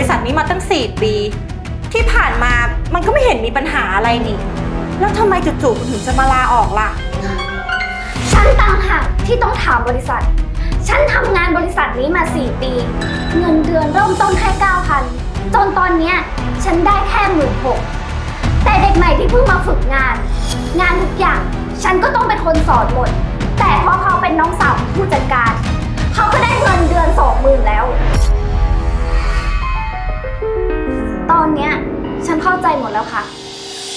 ริษัทนี้มาตั้ง 4 ปี ที่ผ่านมามันก็ไม่เห็นมีปัญหาอะไรนี่ แล้วทำไมจู่ๆคุณถึงจะมาลาออกล่ะ ฉันต่างหากที่ต้องถามบริษัท ฉันทำงานบริษัทนี้มา 4 ปี เงินเดือนเริ่มต้นแค่9,000 จนตอนเนี้ยฉันได้แค่หมื่นหกแต่เด็กใหม่ที่เพิ่งมาฝึกงาน งานทุกอย่างฉันก็ต้องเป็นคนสอนหมด แต่เพราะเขาเป็นน้องสาวของผู้จัดการ เขาก็ได้เงินเดือนสองหมื่นแล้ว ตอนเนี้ยฉันเข้าใจหมดแล้วค่ะ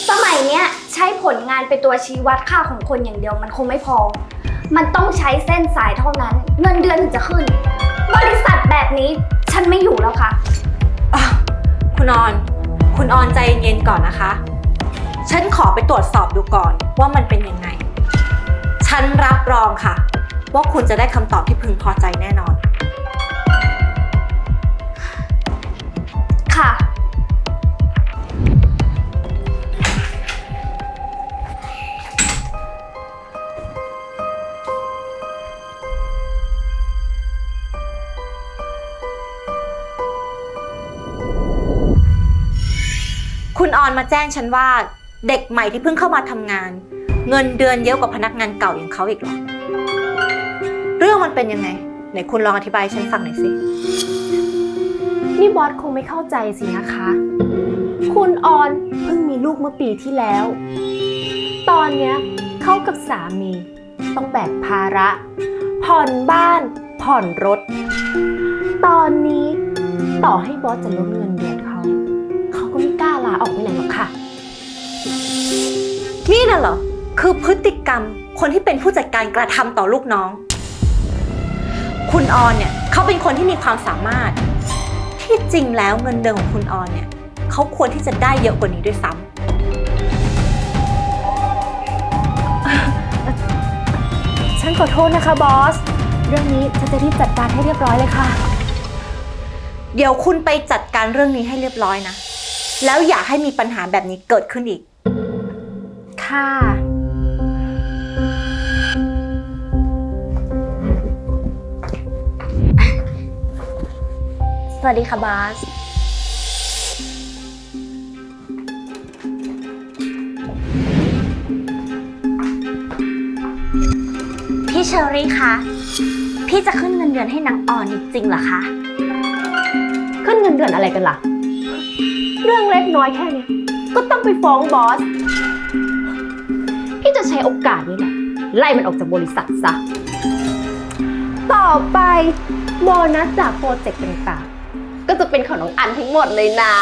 สมัยเนี้ยใช้ผลงานเป็นตัวชี้วัดค่าของคนอย่างเดียวมันคงไม่พอ มันต้องใช้เส้นสายเท่านั้น เงินเดือนถึงจะขึ้น บริษัทแบบนี้ฉันไม่อยู่แล้วค่ะอะคุณออน คุณออนใจเย็นๆก่อนนะคะ ฉันขอไปตรวจสอบดูก่อนว่ามันเป็นยังไง ฉันรับรองค่ะ ว่าคุณจะได้คำตอบที่พึงพอใจแน่นอน ค่ะ ออนมาแจ้งฉันว่าเด็กใหม่ที่เพิ่งเข้ามาทำงาน เงินเดือนเยอะกว่าพนักงานเก่าอย่างเขาอีกเหรอ เรื่องมันเป็นยังไง ไหนคุณลองอธิบายให้ฉันฟังหน่อยสิ นี่บอสคงไม่เข้าใจสินะคะ คุณออนเพิ่งมีลูกเมื่อปีที่แล้ว ตอนเนี้ยเขากับสามีต้องแบกภาระ ผ่อนบ้าน ผ่อนรถ ตอนนี้ต่อให้บอสจะลดเงินเดือน ออกไปไหนหรอกค่ะ นี่น่ะเหรอ คือพฤติกรรมคนที่เป็นผู้จัดการกระทำต่อลูกน้อง คุณออนเนี่ยเขาเป็นคนที่มีความสามารถ ที่จริงแล้วเงินเดือนของคุณออนเนี่ยเขาควรที่จะได้เยอะกว่านี้ด้วยซ้ำฉันขอโทษนะคะบอส เรื่องนี้ฉันจะรีบจัดการให้เรียบร้อยเลยค่ะ เดี๋ยวคุณไปจัดการเรื่องนี้ให้เรียบร้อยนะ แล้วอย่าให้มีปัญหาแบบนี้เกิดขึ้นอีก ค่ะ สวัสดีค่ะบาส พี่เชอรี่คะ พี่จะขึ้นเงินเดือนให้นางออนจริงๆเหรอคะ ขึ้นเงินเดือนอะไรกันล่ะ เรื่องเล็กน้อยแค่เนี้ยก็ต้องไปฟ้องบอส พี่จะใช้โอกาสนี้แหละไล่มันออกจากบริษัทซะ ต่อไปโบนัสจากโปรเจกต์ต่างๆ ก็จะเป็นของน้องอันทั้งหมดเลยนะ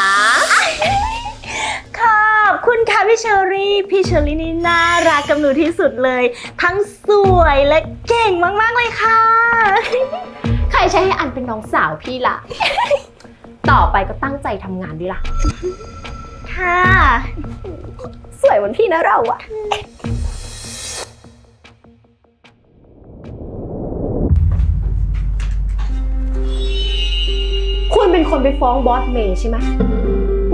ขอบคุณค่ะพี่เชอรี่ พี่เชอรี่นี่น่ารักกับหนูที่สุดเลย ทั้งสวยและเก่งมากๆเลยค่ะ ใครใช้ให้อันเป็นน้องสาวพี่ล่ะ ต่อไปก็ตั้งใจทำงานด้วยล่ะ ค่ะ สวยเหมือนพี่นะเราอะคุณเป็นคนไปฟ้องบอสเมย์ใช่ไหม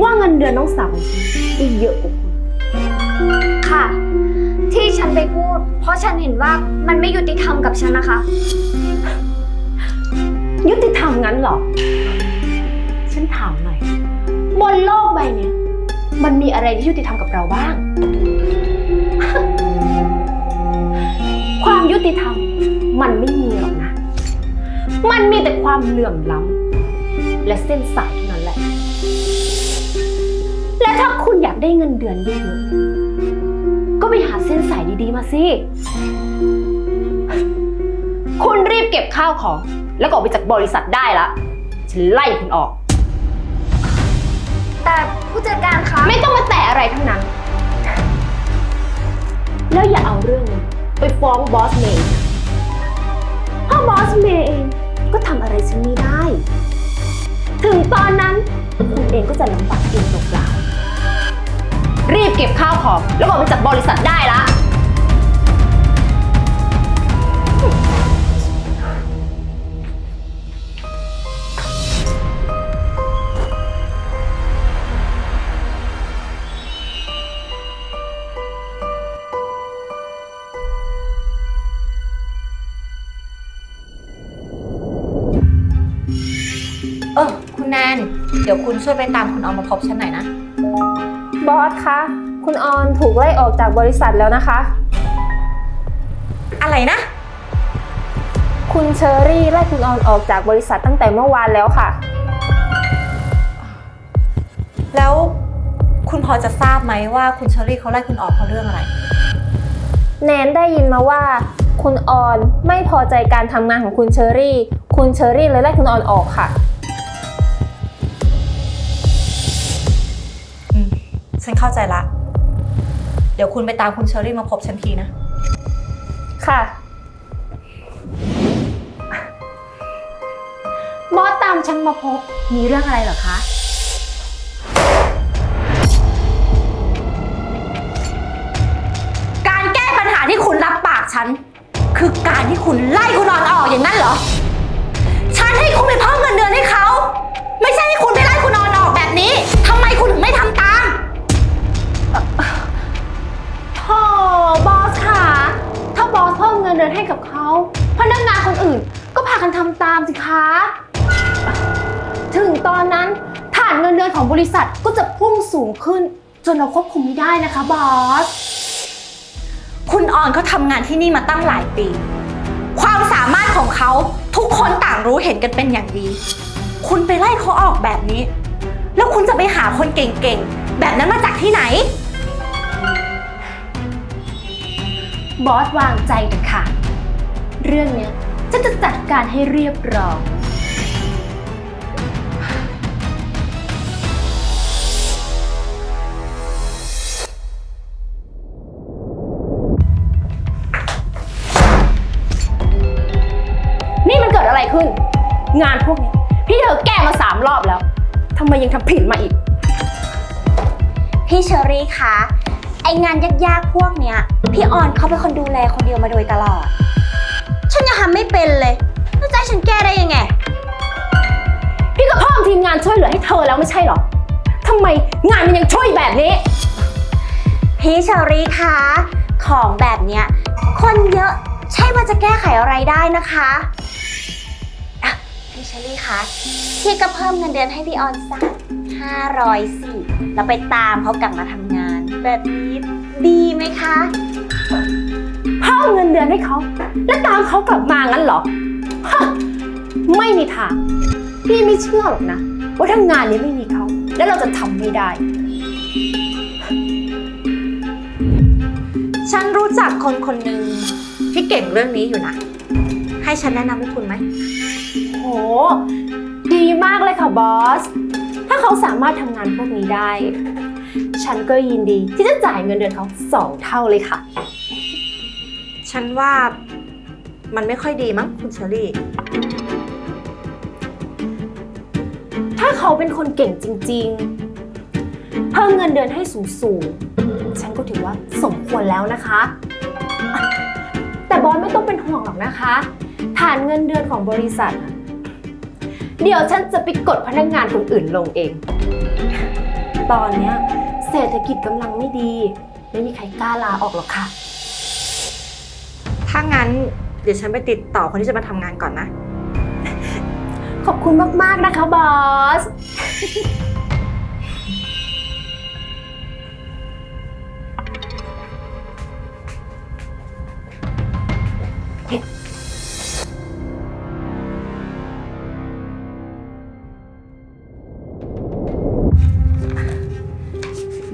ว่าเงินเดือนน้องสาวของฉันได้เยอะกว่าคุณ ค่ะ ที่ฉันไปพูด เพราะฉันเห็นว่ามันไม่ยุติธรรมกับฉันนะคะ ยุติธรรมงั้นเหรอ ฉันถามหน่อย บนโลกใบเนี้ยมันมีอะไรที่ยุติธรรมกับเราบ้าง ความยุติธรรมมันไม่มีหรอกนะ มันมีแต่ความเหลื่อมล้ำและเส้นสายเท่านั้นแหละ และถ้าคุณอยากได้เงินเดือนเยอะๆก็ไปหาเส้นสายดีๆมาสิ คุณรีบเก็บข้าวของ แล้วก็ออกไปจากบริษัทได้ละ ฉันไล่คุณออก แต่ผู้จัดการคะไม่ต้องมาแตะอะไรทั้งนั้น แล้วอย่าเอาเรื่องนี้ไปฟ้องบอสเมย์เพราะบอสเมย์เองก็ทำอะไรฉันไม่ได้ ถึงตอนนั้นคุณเองก็จะลำบากเองตกเปล่ารีบเก็บข้าวของแล้วออกไปจากบริษัทได้ละ ช่วยไปตามคุณออนมาพบฉันหน่อยนะ บอสคะ คุณออนถูกไล่ออกจากบริษัทแล้วนะคะ อะไรนะ คุณเชอรี่ไล่คุณออนออกจากบริษัทตั้งแต่เมื่อวานแล้วค่ะ แล้วคุณพอจะทราบไหมว่าคุณเชอรี่เขาไล่คุณออกเพราะเรื่องอะไร แนนได้ยินมาว่า คุณออนไม่พอใจการทำงานของคุณเชอรี่ คุณเชอรี่เลยไล่คุณออนออกค่ะ ฉันเข้าใจละ เดี๋ยวคุณไปตามคุณเชอรี่มาพบฉันทีนะ ค่ะ บอสตามฉันมาพบ มีเรื่องอะไรเหรอคะ การแก้ปัญหาที่คุณรับปากฉัน คือการที่คุณไล่คุณออนออกอย่างนั้น เงินเดือนให้กับเขาพนักงานคนอื่นก็พากันทำตามสิคะ ถึงตอนนั้นฐานเงินเดือนของบริษัทก็จะพุ่งสูงขึ้น จนเราควบคุมไม่ได้นะคะบอส คุณออนเขาทำงานที่นี่มาตั้งหลายปี ความสามารถของเขาทุกคนต่างรู้เห็นกันเป็นอย่างดี คุณไปไล่เขาออกแบบนี้ แล้วคุณจะไปหาคนเก่งๆ แบบนั้นมาจากที่ไหน บอสวางใจเถอะค่ะ เรื่องเนี้ยจะจะจัดการให้เรียบร้อยนี่มันเกิดอะไรขึ้น งานพวกนี้ พี่เธอแก้มาสามรอบแล้วทำไมยังทำผิดมาอีก พี่เชอรี่คะ ไองานยากๆพวกเนี้ย พี่ออนเขาเป็นคนดูแลคนเดียวมาโดยตลอด ฉันยังทำไม่เป็นเลยแล้วจะให้ฉันแก้ได้ยังไง พี่ก็เพิ่มทีมงานช่วยเหลือให้เธอแล้วไม่ใช่เหรอทำไมงานมันยังช่วยแบบนี้ พี่เชอรี่คะของแบบเนี้ยคนเยอะใช่ว่าจะแก้ไขอะไรได้นะคะอะพี่เชอรี่คะพี่ก็เพิ่มเงินเดือนให้พี่ออนสัก500สิแล้วไปตามเขากลับมาทำงาน แบบนี้ดีไหมคะเพิ่มเงินเดือนให้เขา แล้วตามเขากลับมางั้นเหรอฮะไม่มีทาง พี่ไม่เชื่อหรอกนะ ว่าถ้างานนี้ไม่มีเขา แล้วเราจะทำไม่ได้ ฉันรู้จักคนคนหนึ่งที่เก่งเรื่องนี้อยู่นะ ให้ฉันแนะนำให้คุณไหม โห ดีมากเลยค่ะบอส ถ้าเขาสามารถทำงานพวกนี้ได้ ฉันก็ยินดีที่จะจ่ายเงินเดือนเขาสองเท่าเลยค่ะ ฉันว่ามันไม่ค่อยดีมั้งคุณเชอรี่ ถ้าเขาเป็นคนเก่งจริง ๆ เพิ่มเงินเดือนให้สูงๆ ฉันก็ถือว่าสมควรแล้วนะคะอะแต่บอสไม่ต้องเป็นห่วงหรอกนะคะ ฐานเงินเดือนของบริษัทอะเดี๋ยวฉันจะไปกดพนักงานคนอื่นลงเอง ตอนเนี้ย เศรษฐกิจกำลังไม่ดี ไม่มีใครกล้าลาออกหรอกค่ะ ถ้างั้นเดี๋ยวฉันไปติดต่อคนที่จะมาทำงานก่อนนะ ขอบคุณมาก ๆ นะคะบอส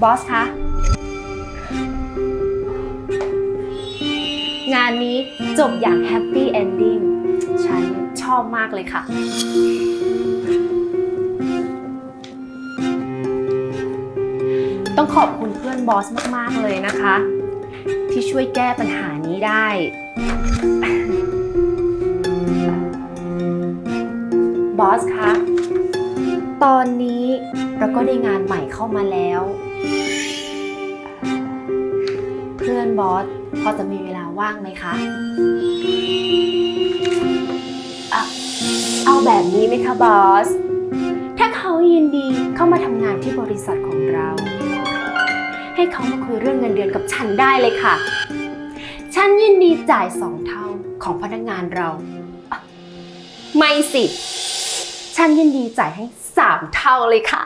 บอสคะ งานนี้จบอย่างแฮปปี้เอนดิ้งฉันชอบมากเลยค่ะ ต้องขอบคุณเพื่อนบอสมาก ๆ เลยนะคะ ที่ช่วยแก้ปัญหานี้ได้ บอสคะ ตอนนี้เราก็ได้งานใหม่เข้ามาแล้ว บอสพอจะมีเวลาว่างไหมคะอะเอาแบบนี้ไหมคะบอส ถ้าเขายินดีเข้ามาทำงานที่บริษัทของเรา ให้เขามาคุยเรื่องเงินเดือนกับฉันได้เลยค่ะ ฉันยินดีจ่ายสองเท่าของพนักงานเราอะไม่สิ ฉันยินดีจ่ายให้สามเท่าเลยค่ะ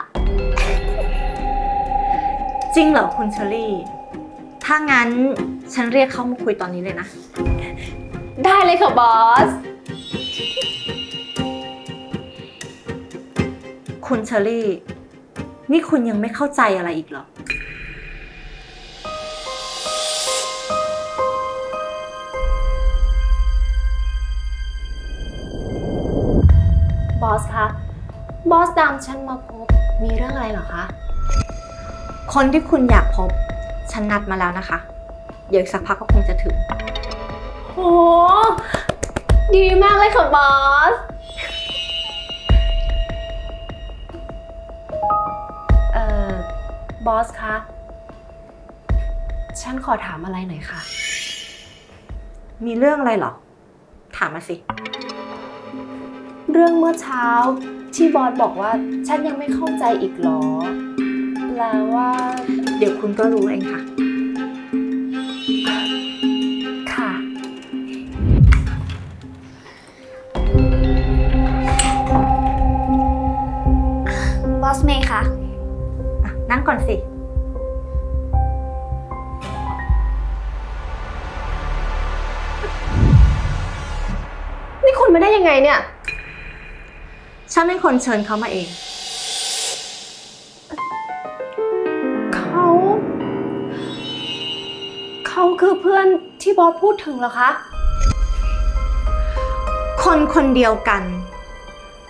จริงเหรอคุณเชอรี่ ถ้างั้นฉันเรียกเขามาคุยตอนนี้เลยนะ ได้เลยค่ะบอส คุณเชอรี่ นี่คุณยังไม่เข้าใจอะไรอีกเหรอ บอสคะ บอสตามฉันมาพบ มีเรื่องอะไรเหรอคะ คนที่คุณอยากพบ ฉันนัดมาแล้วนะคะ เดี๋ยวอีกสักพักก็คงจะถึง โห ดีมากเลยค่ะบอส เอ่อ บอสคะ ฉันขอถามอะไรหน่อยค่ะ มีเรื่องอะไรเหรอ ถามมาสิ เรื่องเมื่อเช้าที่บอสบอกว่าฉันยังไม่เข้าใจอีกเหรอ แปลว่า เดี๋ยวคุณก็รู้เองค่ะ ค่ะ บอสเมย์คะอะ นั่งก่อนสิ นี่คุณมาได้ยังไงเนี่ย ฉันเป็นคนเชิญเขามาเอง เขาคือเพื่อนที่บอสพูดถึงเหรอคะ คนคนเดียวกัน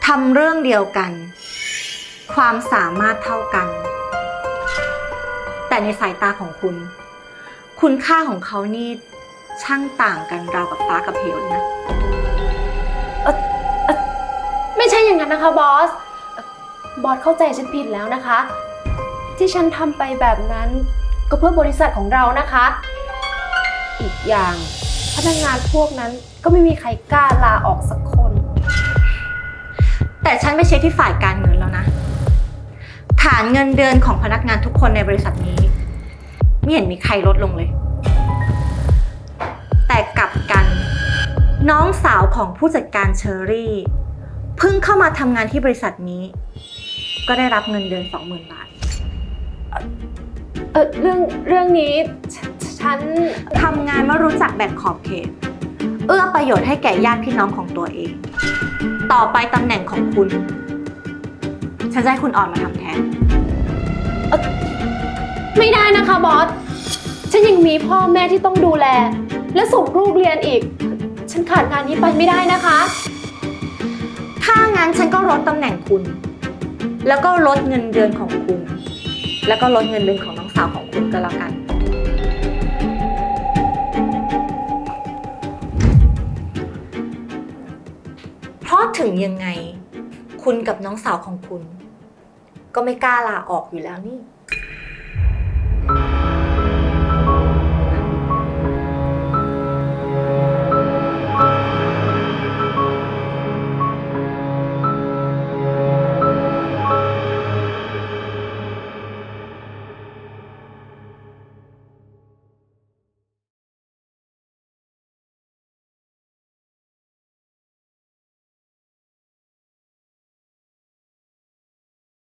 ทำเรื่องเดียวกัน ความสามารถเท่ากัน แต่ในสายตาของคุณ คุณค่าของเขานี่ช่างต่างกันราวกับฟ้ากับเหวเลยนะ ไม่ใช่อย่างนั้นนะคะบอสเอ่อบอสเข้าใจฉันผิดแล้วนะคะ ที่ฉันทำไปแบบนั้นก็เพื่อบริษัทของเรานะคะ อีกอย่าง พนักงานพวกนั้นก็ไม่มีใครกล้าลาออกสักคน แต่ฉันไปเช็คที่ฝ่ายการเงินแล้วนะ ฐานเงินเดือนของพนักงานทุกคนในบริษัทนี้ ไม่เห็นมีใครลดลงเลย แต่กลับกัน น้องสาวของผู้จัดการเชอรี่เพิ่งเข้ามาทำงานที่บริษัทนี้ ก็ได้รับเงินเดือน20,000บาท เออเรื่องเรื่องนี้ฉ ฉันทำงานไม่รู้จักแบ่งขอบเขต เอื้อประโยชน์ให้แก่ญาติพี่น้องของตัวเอง ต่อไปตำแหน่งของคุณ ฉันจะให้คุณอ่อนมาทำแทน ไม่ได้นะคะบอส ฉันยังมีพ่อแม่ที่ต้องดูแล และส่งลูกเรียนอีก ฉันขาดงานนี้ไปไม่ได้นะคะ ถ้างั้นฉันก็ลดตำแหน่งคุณ แล้วก็ลดเงินเดือนของคุณ แล้วก็ลดเงินเดือนของน้องสาวของคุณก็แล้วกัน ถึงยังไง คุณกับน้องสาวของคุณ ก็ไม่กล้าลาออกอยู่แล้วนี่